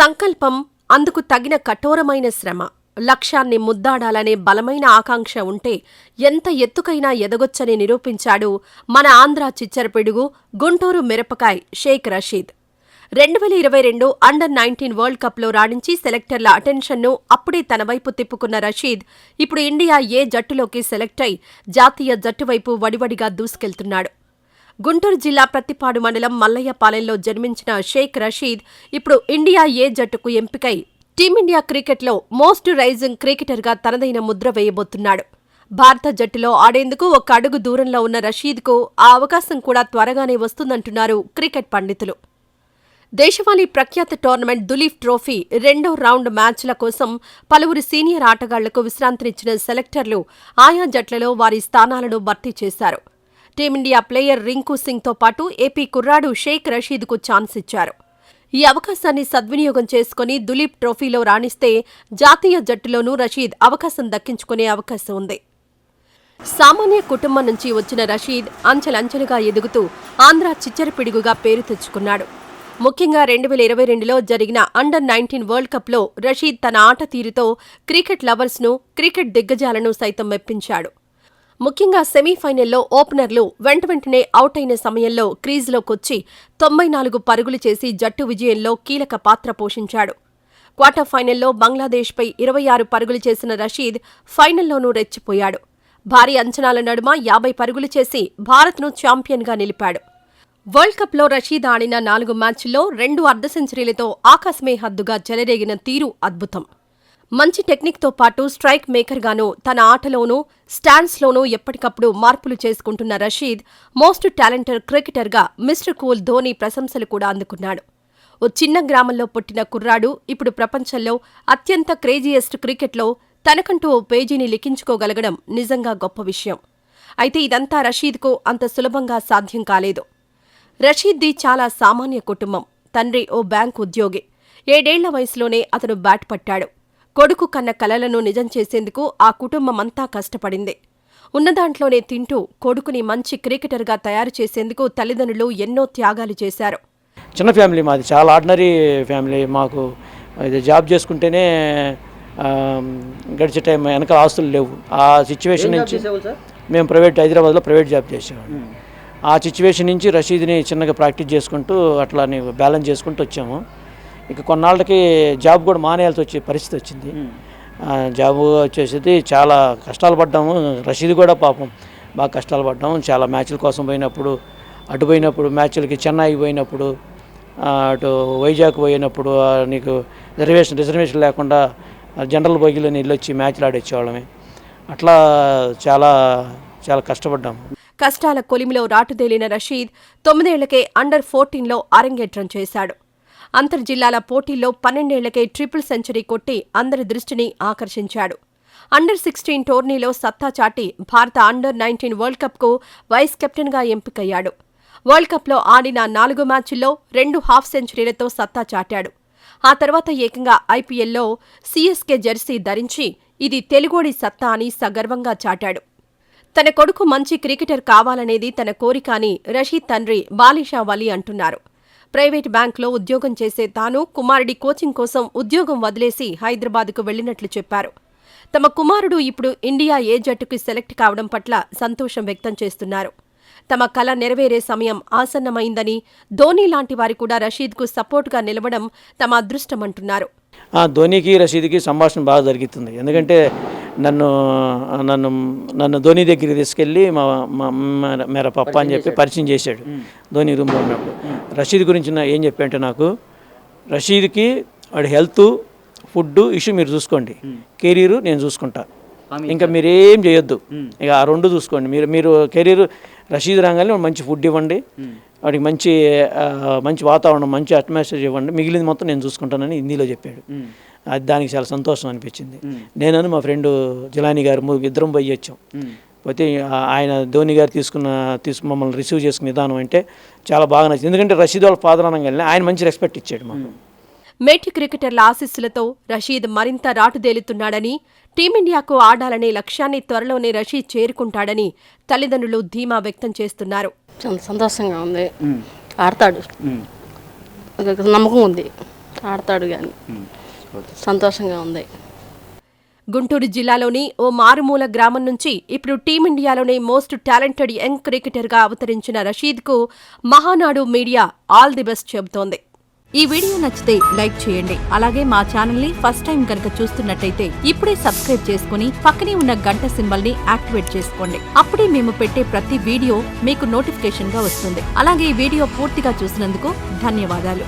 సంకల్పం అందుకు తగిన కఠోరమైన శ్రమ. లక్ష్యాన్ని ముద్దాడాలనే బలమైన ఆకాంక్ష ఉంటే ఎంత ఎత్తుకైనా ఎదగొచ్చని నిరూపించాడు మన ఆంధ్ర చిచ్చరపిడుగు గుంటూరు మిరపకాయ్ షేక్ రషీద్. రెండు వేల ఇరవై రెండు అండర్ నైన్టీన్ వరల్డ్ కప్లో రాణించి సెలెక్టర్ల అటెన్షన్ను అప్పుడే తన వైపు తిప్పుకున్న రషీద్ ఇప్పుడు ఇండియా ఏ జట్టులోకి సెలెక్ట్ అయి జాతీయ జట్టు వైపు వడివడిగా దూసుకెళ్తున్నాడు. గుంటూరు జిల్లా ప్రత్తిపాడు మండలం మల్లయ్యపాలెంలో జన్మించిన షేక్ రషీద్ ఇప్పుడు ఇండియా ఏ జట్టుకు ఎంపికై టీమిండియా క్రికెట్లో మోస్ట్ రైజింగ్ క్రికెటర్గా తనదైన ముద్ర వేయబోతున్నాడు. భారత జట్టులో ఆడేందుకు ఒక అడుగు దూరంలో ఉన్న రషీద్కు ఆ అవకాశం కూడా త్వరగానే వస్తుందంటున్నారు క్రికెట్ పండితులు. దేశవాళీ ప్రఖ్యాత టోర్నమెంట్ దులీఫ్ ట్రోఫీ రెండో రౌండ్ మ్యాచ్ల కోసం పలువురు సీనియర్ ఆటగాళ్ళకు విశ్రాంతినిచ్చిన సెలెక్టర్లు ఆయా జట్లలో వారి స్థానాలను భర్తీ చేశారు. టీమిండియా ప్లేయర్ రింకు సింగ్తో పాటు ఏపీ కుర్రాడు షేక్ రషీద్కు ఛాన్స్ ఇచ్చారు. ఈ అవకాశాన్ని సద్వినియోగం చేసుకుని దులీప్ ట్రోఫీలో రాణిస్తే జాతీయ జట్టులోనూ రషీద్ అవకాశం దక్కించుకునే అవకాశం ఉంది. సామాన్య కుటుంబం నుంచి వచ్చిన రషీద్ అంచెలంచెలుగా ఎదుగుతూ ఆంధ్ర చిచ్చరపిడుగుగా పేరు తెచ్చుకున్నాడు. ముఖ్యంగా రెండు వేల ఇరవై రెండులో జరిగిన అండర్ నైన్టీన్ వరల్డ్ కప్లో రషీద్ తన ఆట తీరుతో క్రికెట్ లవర్స్ను క్రికెట్ దిగ్గజాలను సైతం మెప్పించాడు. ముఖ్యంగా సెమీఫైనల్లో ఓపెనర్లు వెంట వెంటనే అవుట్ అయిన సమయంలో క్రీజ్లోకొచ్చి తొంభై నాలుగు పరుగులు చేసి జట్టు విజయంలో కీలక పాత్ర పోషించాడు. క్వార్టర్ ఫైనల్లో బంగ్లాదేశ్పై ఇరవై ఆరు పరుగులు చేసిన రషీద్ ఫైనల్లోనూ రెచ్చిపోయాడు. భారీ అంచనాల నడుమ యాభై పరుగులు చేసి భారత్ను ఛాంపియన్గా నిలిపాడు. వరల్డ్ కప్లో రషీద్ ఆడిన నాలుగు మ్యాచ్ల్లో రెండు అర్ధ సెంచరీలతో ఆకాశమే హద్దుగా చెలరేగిన తీరు అద్భుతం. మంచి టెక్నిక్తో పాటు స్ట్రైక్ మేకర్గానూ తన ఆటలోనూ స్టాండ్స్లోనూ ఎప్పటికప్పుడు మార్పులు చేసుకుంటున్న రషీద్ మోస్ట్ టాలెంటెడ్ క్రికెటర్గా మిస్టర్ కూల్ ధోని ప్రశంసలు కూడా అందుకున్నాడు. ఓ చిన్న గ్రామంలో పుట్టిన కుర్రాడు ఇప్పుడు ప్రపంచంలో అత్యంత క్రేజియెస్ట్ క్రికెట్లో తనకంటూ ఓ పేజీని లిఖించుకోగలగడం నిజంగా గొప్ప విషయం. అయితే ఇదంతా రషీద్కు అంత సులభంగా సాధ్యం కాలేదు. రషీద్ది చాలా సామాన్య కుటుంబం. తండ్రి ఓ బ్యాంక్ ఉద్యోగి. ఏడేళ్ళ వయసులోనే అతను బ్యాట్ పట్టాడు. కొడుకు కన్న కలలను నిజం చేసేందుకు ఆ కుటుంబమంతా కష్టపడింది. ఉన్నదాంట్లోనే తింటూ కొడుకుని మంచి క్రికెటర్గా తయారు చేసేందుకు తల్లిదండ్రులు ఎన్నో త్యాగాలు చేశారు. చిన్న ఫ్యామిలీ మాది చాలా ఆర్డినరీ ఫ్యామిలీ మాకు. ఇది జాబ్ చేసుకుంటేనే గడిచే టైం వెనకాల ఆస్తులు లేవు. ఆ సిచ్యువేషన్ నుంచి మేము ప్రైవేట్ హైదరాబాద్లో ప్రైవేట్ జాబ్ చేసేవాళ్ళం. ఆ సిచ్యువేషన్ నుంచి రషీద్ని చిన్నగా ప్రాక్టీస్ చేసుకుంటూ అట్లా బ్యాలెన్స్ చేసుకుంటూ వచ్చాము. ఇక కొన్నాళ్ళకి జాబ్ కూడా మానేయాల్సి వచ్చే పరిస్థితి వచ్చింది. జాబ్ వచ్చేసి చాలా కష్టాలు పడ్డాము. రషీద్ కూడా పాపం బాగా కష్టాలు పడ్డాము. చాలా మ్యాచ్ల కోసం పోయినప్పుడు అటు పోయినప్పుడు మ్యాచ్లకి చెన్నై పోయినప్పుడు అటు వైజాగ్ పోయినప్పుడు నీకు రిజర్వేషన్ రిజర్వేషన్ లేకుండా జనరల్ బోగిలో నీళ్ళు వచ్చి మ్యాచ్లు ఆడేసేవాళ్ళమే. అట్లా చాలా చాలా కష్టపడ్డాము. కష్టాల కొలిమిలో రాటుదేలిన రషీద్ తొమ్మిదేళ్ళకే అండర్ ఫోర్టీన్లో అరంగేట్రం చేశాడు. అంతర్జిల్లాల పోటీల్లో పన్నెండేళ్ళకే ట్రిపుల్ సెంచరీ కొట్టి అందరి దృష్టిని ఆకర్షించాడు. అండర్ సిక్స్టీన్ టోర్నీలో సత్తా చాటి భారత అండర్ నైన్టీన్ వరల్డ్ కప్కు వైస్ కెప్టెన్గా ఎంపికయ్యాడు. వరల్డ్ కప్లో ఆడిన నాలుగు మ్యాచ్ల్లో రెండు హాఫ్ సెంచరీలతో సత్తా చాటాడు. ఆ తర్వాత ఏకంగా ఐపీఎల్లో సీఎస్కే జెర్సీ ధరించి ఇది తెలుగోడి సత్తా అని సగర్వంగా చాటాడు. తన కొడుకు మంచి క్రికెటర్ కావాలనేది తన కోరిక అని రషీద్ తండ్రి బాలిషా వలీ అంటున్నారు. ప్రైవేట్ బ్యాంకులో ఉద్యోగం చేసే తాను కుమారుడి కోచింగ్ కోసం ఉద్యోగం వదిలేసి హైదరాబాద్కు వెళ్ళినట్లు చెప్పారు. తమ కుమారుడు ఇప్పుడు ఇండియా ఏ జట్టుకి సెలెక్ట్ కావడం పట్ల సంతోషం వ్యక్తం చేస్తున్నారు. తమ కల నెరవేరే సమయం ఆసన్నమైందని ధోని లాంటి వారి కూడా రషీద్కు సపోర్టుగా నిలవడం తమ అదృష్టమంటున్నారు ధోనికి రషీద్కి సంభాషణ బాగా జరుగుతుంది. ఎందుకంటే నన్ను నన్ను నన్ను ధోని దగ్గరికి తీసుకెళ్ళి మా మా మేర- పప్ప అని చెప్పి పరిచయం చేశాడు. ధోని రూమ్లో ఉన్నప్పుడు. రషీద్ గురించి నా- ఏం చెప్పాడంటే నాకు రషీద్కి వాడి హెల్త్ ఫుడ్ ఇష్యూ మీరు చూసుకోండి. కెరీర్ నేను చూసుకుంటా. ఇంకా మీరు ఏం చేయొద్దు ఇక ఆ రెండు చూసుకోండి. మీరు మీరు కెరీర్ రషీద్ రాగానే మంచి ఫుడ్ ఇవ్వండి. వాడికి మంచి మంచి వాతావరణం మంచి అట్మాస్ఫియర్ ఇవ్వండి. మిగిలింది మొత్తం నేను చూసుకుంటానని హిందీలో చెప్పాడు. అది దానికి చాలా సంతోషం అనిపించింది. నేను మా ఫ్రెండ్ జిలానీ గారు ము- ఇద్దరం పోయి వచ్చాం. పోతే ఆయన ధోని గారు తీసుకున్న తీసుకు మమ్మల్ని రిసీవ్ చేసుకున్న విధానం అంటే చాలా బాగా నచ్చింది. ఎందుకంటే రషీద్ వాళ్ళ ఫాదర్ అనగానే ఆయన మంచి రెస్పెక్ట్ ఇచ్చాడు మాకు. మేటి క్రికెటర్ల ఆశీస్సులతో రషీద్ మరింత రాటుదేలుతున్నాడని టీమిండియాకు ఆడాలనే లక్ష్యాన్ని త్వరలోనే రషీద్ చేరుకుంటాడని తల్లిదండ్రులు ధీమా వ్యక్తం చేస్తున్నారు. చాలా సంతోషంగా ఉంది. ఆడతాడు. నమ్మకం ఉంది. ఆడతాడు కానీ. సంతోషంగా ఉంది. గుంటూరు జిల్లాలోని ఓ మారుమూల గ్రామం నుంచి ఇప్పుడు టీమిండియాలోనే మోస్ట్ టాలెంటెడ్ యంగ్ క్రికెటర్గా అవతరించిన రషీద్కు Mahanadu media all the best చెబుతోంది. ఈ వీడియో నచ్చితే లైక్ చేయండి. అలాగే మా ఛానల్ని ఫస్ట్ టైం కనుక చూస్తున్నట్టయితే ఇప్పుడే సబ్స్క్రైబ్ చేసుకుని పక్కనే ఉన్న గంట సింబల్ని యాక్టివేట్ చేసుకోండి. అప్పుడే మేము పెట్టే ప్రతి వీడియో మీకు నోటిఫికేషన్గా వస్తుంది. అలాగే ఈ వీడియో పూర్తిగా చూసినందుకు ధన్యవాదాలు.